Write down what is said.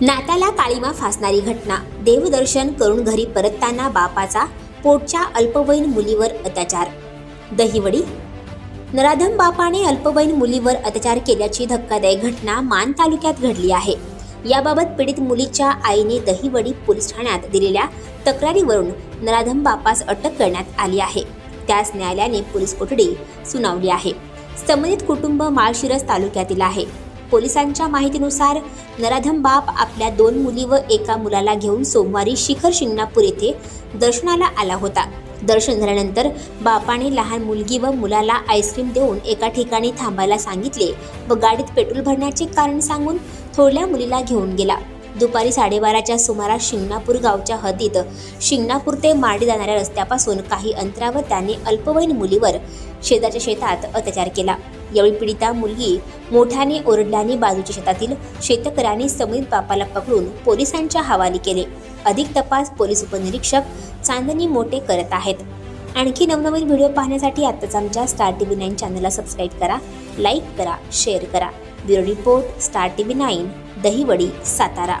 नाताला काळीमा फासणारी घटना. देवदर्शन करून घरी परतताना बापाचा पोटच्या अल्पवयीन मुलीवर अत्याचार. दहिवडी. नराधम बापाने अल्पवयीन मुलीवर अत्याचार केल्याची धक्कादायक घटना मान तालुक्यात घडली आहे. याबाबत पीडित मुलीच्या आईने दहिवडी पोलीस ठाण्यात दिलेल्या तक्रारीवरून नराधम बापास अटक करण्यात आली आहे. त्यास न्यायालयाने पोलीस कोठडी सुनावली आहे. संबंधित कुटुंब माळशिरस तालुक्यातील आहे. पोलिसांच्या माहितीनुसार नराधम बाप आपल्या दोन मुली व एका मुलाला घेऊन सोमवारी शिखर शिंगणापूर येथे दर्शनाला आला होता. दर्शन झाल्यानंतर बापाने लहान मुलगी व मुलाला आईस्क्रीम देऊन एका ठिकाणी थांबायला सांगितले व गाडीत पेट्रोल भरण्याचे कारण सांगून थोरल्या मुलीला घेऊन गेला. दुपारी साडेबाराच्या सुमारास शिंगणापूर गावच्या हद्दीत शिंगणापूर ते मार्डी जाणाऱ्या रस्त्यापासून काही अंतरावर त्याने अल्पवयीन मुलीवर शेताच्या शेतात अत्याचार केला. यावेळी पीडिता मुलगी मोठ्याने ओरडल्याने बाजूच्या शेतातील शेतकऱ्यांनी समीर बापाला पकडून पोलिसांच्या हवाली केले. अधिक तपास पोलीस उपनिरीक्षक चांदनी मोठे करत आहेत. आणखी नवनवीन व्हिडिओ पाहण्यासाठी आत्ताच आमच्या स्टार टी व्ही नाईन चॅनलला सबस्क्राईब करा लाईक करा शेअर करा. Bureau report Star T V nine Dahiwadi Satara.